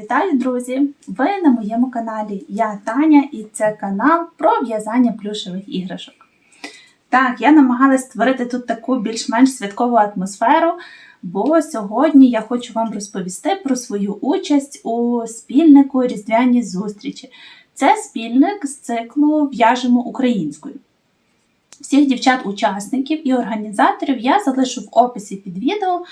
Вітаю, друзі! Ви на моєму каналі. Я Таня і це канал про в'язання плюшевих іграшок. Так, я намагалась створити тут таку більш-менш святкову атмосферу, бо сьогодні я хочу вам розповісти про свою участь у спільнику Різдвяні зустрічі. Це спільник з циклу В'яжемо українською. Всіх дівчат-учасників і організаторів я залишу в описі під відео,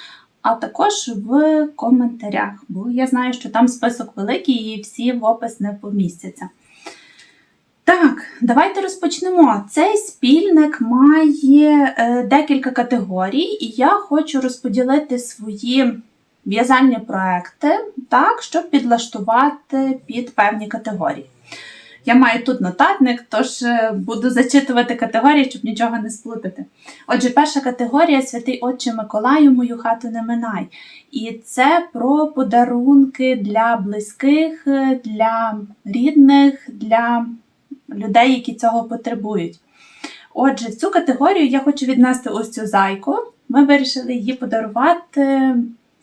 а також в коментарях, бо я знаю, що там список великий і всі в опис не помістяться. Так, давайте розпочнемо. Цей спільник має е, декілька категорій, і я хочу розподілити свої в'язальні проекти так, щоб підлаштувати під певні категорії. Я маю тут нотатник, тож е, буду зачитувати категорії, щоб нічого не сплутати. Отже, перша категорія Святий Отче Миколаю, мою хату не минай. І це про подарунки для близьких, для рідних, для людей, які цього потребують. Отже, в цю категорію я хочу віднести ось цю зайку. Ми вирішили її подарувати.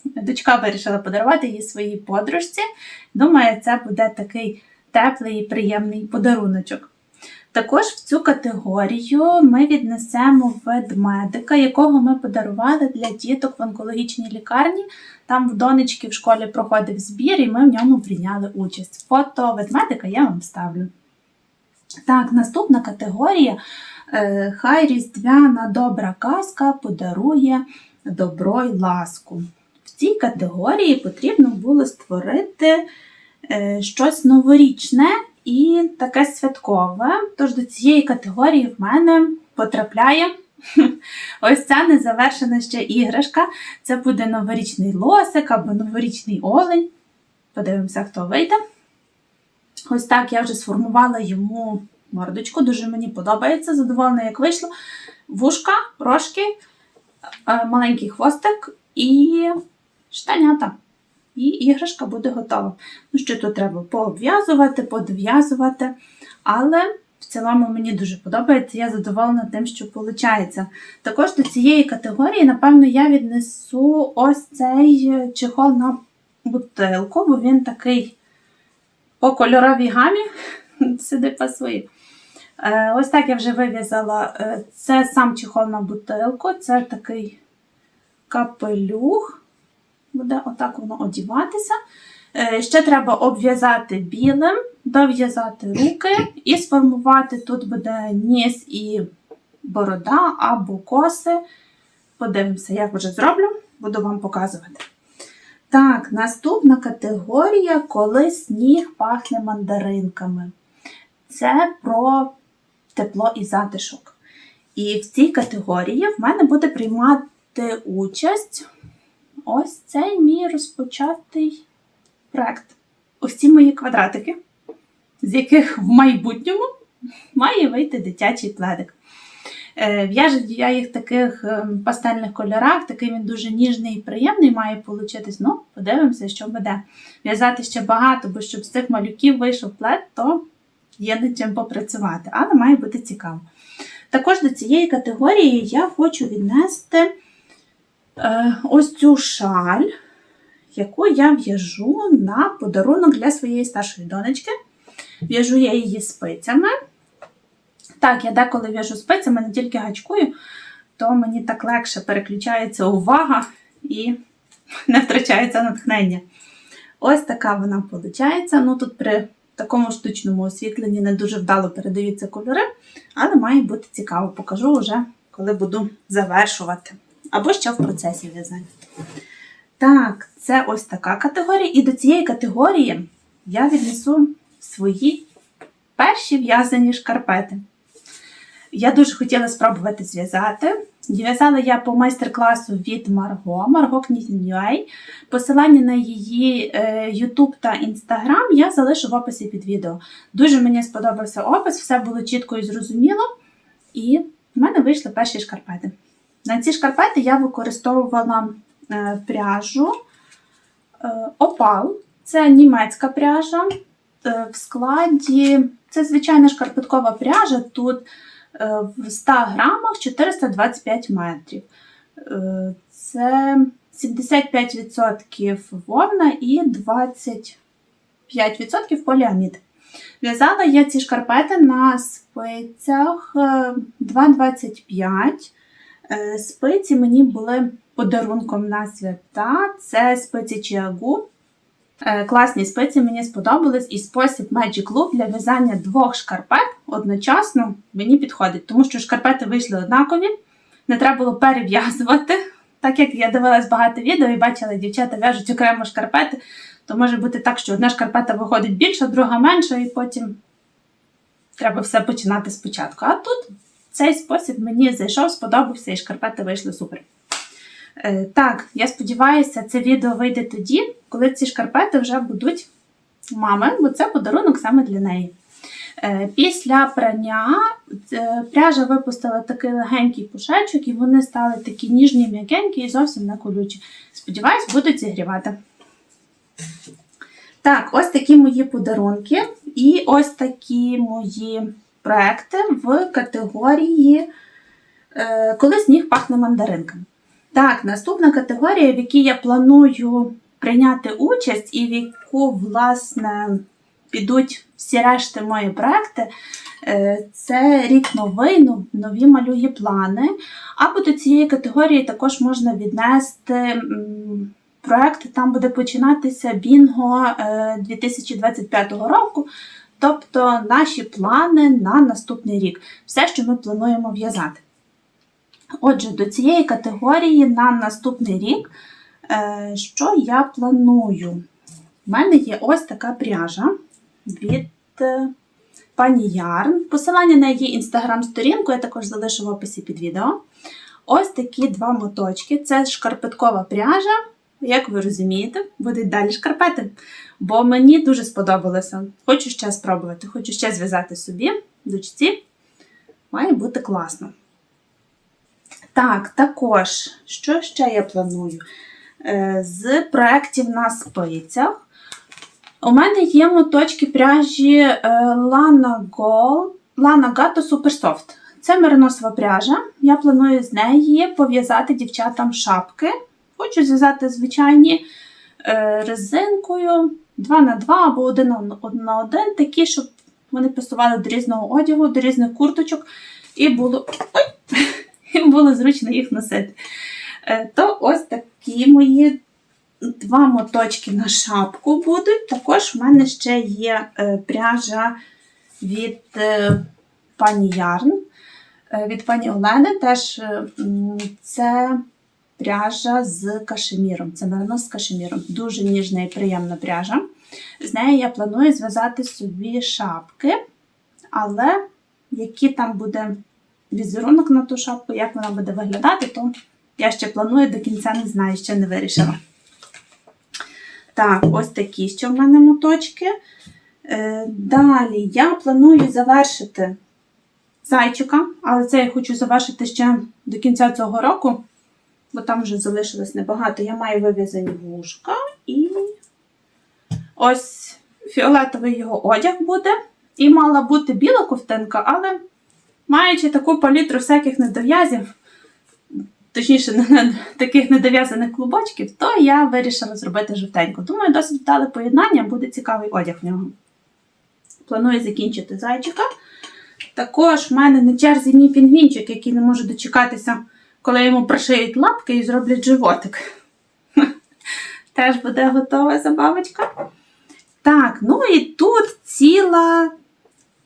Дочка вирішила подарувати її своїй подружці. Думаю, це буде такий теплий і приємний подаруночок. Також в цю категорію ми віднесемо ведмедика, якого ми подарували для діток в онкологічній лікарні. Там в донечки в школі проходив збір, і ми в ньому прийняли участь. Фото ведмедика я вам ставлю. Так, наступна категорія. Е, Хай різдвяна добра казка подарує добро й ласку. В цій категорії потрібно було створити щось новорічне і таке святкове. Тож до цієї категорії в мене потрапляє ось ця незавершена ще іграшка. Це буде новорічний лосик або новорічний олень. Подивимося, хто вийде. Ось так я вже сформувала йому мордочку, дуже мені подобається, задоволена, як вийшло. Вушка, рожки, е, маленький хвостик і штанята. І іграшка буде готова. Ну, що тут треба пообв'язувати, подов'язувати. Але в цілому мені дуже подобається, я задоволена тим, що виходить. Також до цієї категорії, напевно, я віднесу ось цей чехол на бутилку, бо він такий по кольоровій гамі сюди пасує. Е, Ось так я вже вив'язала. Е, Це сам чехол на бутилку, це такий капелюх. Буде отак воно одіватися. Е, Ще треба обв'язати білим, дов'язати руки і сформувати. Тут буде ніс і борода або коси. Подивимося, як вже зроблю, буду вам показувати. Так, наступна категорія, коли сніг пахне мандаринками. Це про тепло і затишок. І в цій категорії в мене буде приймати участь ось цей мій розпочатий проект. Ось ці мої квадратики, з яких в майбутньому має вийти дитячий пледик. Е, В'яжу я їх в таких ем, пастельних кольорах, такий він дуже ніжний і приємний має получитись. Ну, подивимося, що буде. В'язати ще багато, бо щоб з цих малюків вийшов плед, то є над чим попрацювати, але має бути цікаво. Також до цієї категорії я хочу віднести е, ось цю шаль, яку я в'яжу на подарунок для своєї старшої донечки. В'яжу я її спицями. Так, я деколи в'яжу спицями, не тільки гачкую, то мені так легше переключається увага і не втрачається натхнення. Ось така вона виходить. Ну, тут при такому штучному освітленні не дуже вдало передаються кольори, але має бути цікаво. Покажу вже, коли буду завершувати. Або ще в процесі в'язання. Так, це ось така категорія. І до цієї категорії я віднесу свої перші в'язані шкарпети. Я дуже хотіла спробувати зв'язати. В'язала я по майстер-класу від Марго, Марго Knitting.ua. Посилання на її е, YouTube та Instagram я залишу в описі під відео. Дуже мені сподобався опис, все було чітко і зрозуміло. І в мене вийшли перші шкарпети. На ці шкарпети я використовувала е, пряжу е, Опал. Це німецька пряжа. В складі це звичайна шкарпеткова пряжа. Тут в 100 грамах 425 метрів. Це 75% вовна і 5% поліамід. В'язала я ці шкарпети на спицях е, 2,25. Е, Спиці мені були подарунком на свята. Це спиці Чіагу. Е, Класні спиці мені сподобались, і спосіб Magic Loop для в'язання двох шкарпет одночасно мені підходить, тому що шкарпети вийшли однакові, не треба було перев'язувати. Так як я дивилась багато відео і бачила, дівчата в'яжуть окремо шкарпети, то може бути так, що одна шкарпета виходить більша, друга менша, і потім треба все починати спочатку. А тут цей спосіб мені зайшов, сподобався, і шкарпети вийшли супер. Е, Так, я сподіваюся, це відео вийде тоді, коли ці шкарпети вже будуть мами, бо це подарунок саме для неї. Е, Після прання е, пряжа випустила такий легенький пушечок, і вони стали такі ніжні, м'якенькі і зовсім не колючі. Сподіваюсь, будуть зігрівати. Так, ось такі мої подарунки і ось такі мої проекти в категорії е, Коли сніг пахне мандаринками. Так, наступна категорія, в якій я планую прийняти участь, і в яку, власне, підуть всі решти мої проекти, е, це рік новий, нові малює плани. Або до цієї категорії також можна віднести проект, там буде починатися Бінго е, 2025 року. Тобто наші плани на наступний рік, все, що ми плануємо в'язати. Отже, до цієї категорії на наступний рік, е, що я планую? У мене є ось така пряжа від е, пані Ярн. Посилання на її інстаграм-сторінку я також залишу в описі під відео. Ось такі два моточки. Це шкарпеткова пряжа. Як ви розумієте, будуть далі шкарпети. Бо мені дуже сподобалося. Хочу ще спробувати, хочу ще зв'язати собі, дочці. Має бути класно. Так, також, що ще я планую? Е, З проєктів на спицях. У мене є моточки пряжі е, Lana Gold, Lana Gato Super Soft. Це мериносова пряжа. Я планую з неї пов'язати дівчатам шапки. Хочу зв'язати звичайні е, резинкою 2 на 2 або 1 на 1, такі, щоб вони пасували до різного одягу, до різних курточок, і було, ой, і було зручно їх носити. Е, То ось такі мої два моточки на шапку будуть. Також в мене ще є е, пряжа від е, пані Ярн, від пані Олени. Теж це пряжа з кашеміром. Це меринос з кашеміром. Дуже ніжна і приємна пряжа. З нею я планую зв'язати собі шапки, але який там буде візерунок на ту шапку, як вона буде виглядати, то я ще планую до кінця не знаю, ще не вирішила. Так, ось такі ще в мене моточки. Е, Далі я планую завершити зайчика, але це я хочу завершити ще до кінця цього року, бо там вже залишилось небагато. Я маю вив'язані вушка і ось фіолетовий його одяг буде. І мала бути біла ковтинка, але маючи таку палітру всяких недов'язів, точніше, таких недов'язаних клубочків, то я вирішила зробити жовтеньку. Думаю, досить вдале поєднання, буде цікавий одяг в нього. Планую закінчити зайчика. Також в мене на черзі мій пінгвінчик, який не може дочекатися, коли йому пришиють лапки і зроблять животик. Теж буде готова забавочка. Так, ну і тут ціла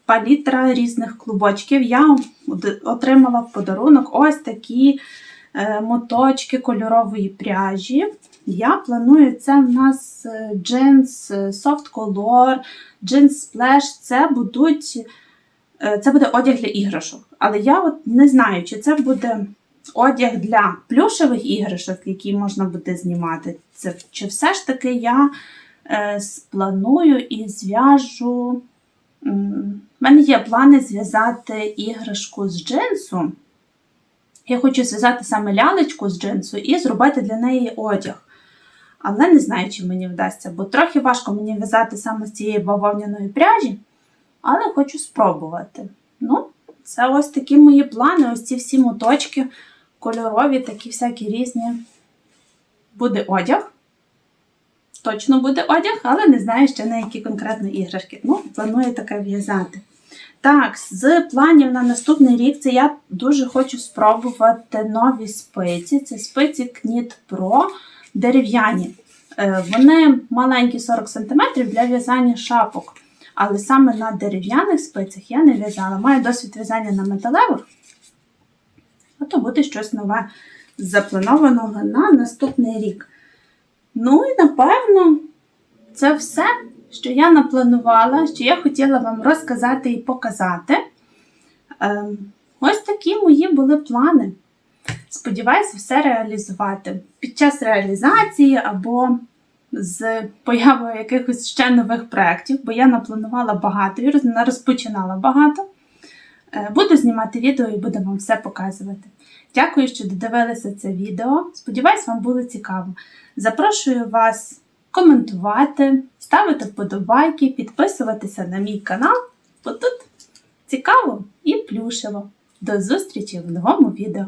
палітра різних клубочків. Я отримала в подарунок ось такі е, моточки кольорової пряжі. Я планую це в нас е, джинс е, Soft Color, джинс Splash. Це будуть. Це буде одяг для іграшок. Але я от не знаю, чи це буде одяг для плюшевих іграшок, які можна буде знімати. Це, чи все ж таки я е, спланую і зв'яжу. У мене є плани зв'язати іграшку з джинсу. Я хочу зв'язати саме лялечку з джинсу і зробити для неї одяг. Але не знаю, чи мені вдасться, бо трохи важко мені в'язати саме з цієї бавовняної пряжі, але хочу спробувати. Ну, це ось такі мої плани, ось ці всі моточки кольорові, такі всякі різні. Буде одяг. точно буде одяг, але не знаю ще на які конкретно іграшки. Ну, планую таке в'язати. Так, з планів на наступний рік це я дуже хочу спробувати нові спиці. Це спиці Knit Pro дерев'яні. Е, Вони маленькі 40 см для в'язання шапок. Але саме на дерев'яних спицях я не в'язала. Маю досвід в'язання на металевих, буде щось нове запланованого на наступний рік. Ну і напевно, це все, що я напланувала, що я хотіла вам розказати і показати. Ем, ось такі мої були плани. Сподіваюся, все реалізувати. Під час реалізації або з появою якихось ще нових проєктів, бо я напланувала багато і розпочинала багато. Е, Буду знімати відео і буду вам все показувати. Дякую, що додивилися це відео. Сподіваюсь, вам було цікаво. Запрошую вас коментувати, ставити вподобайки, підписуватися на мій канал, бо тут цікаво і плюшево. До зустрічі в новому відео!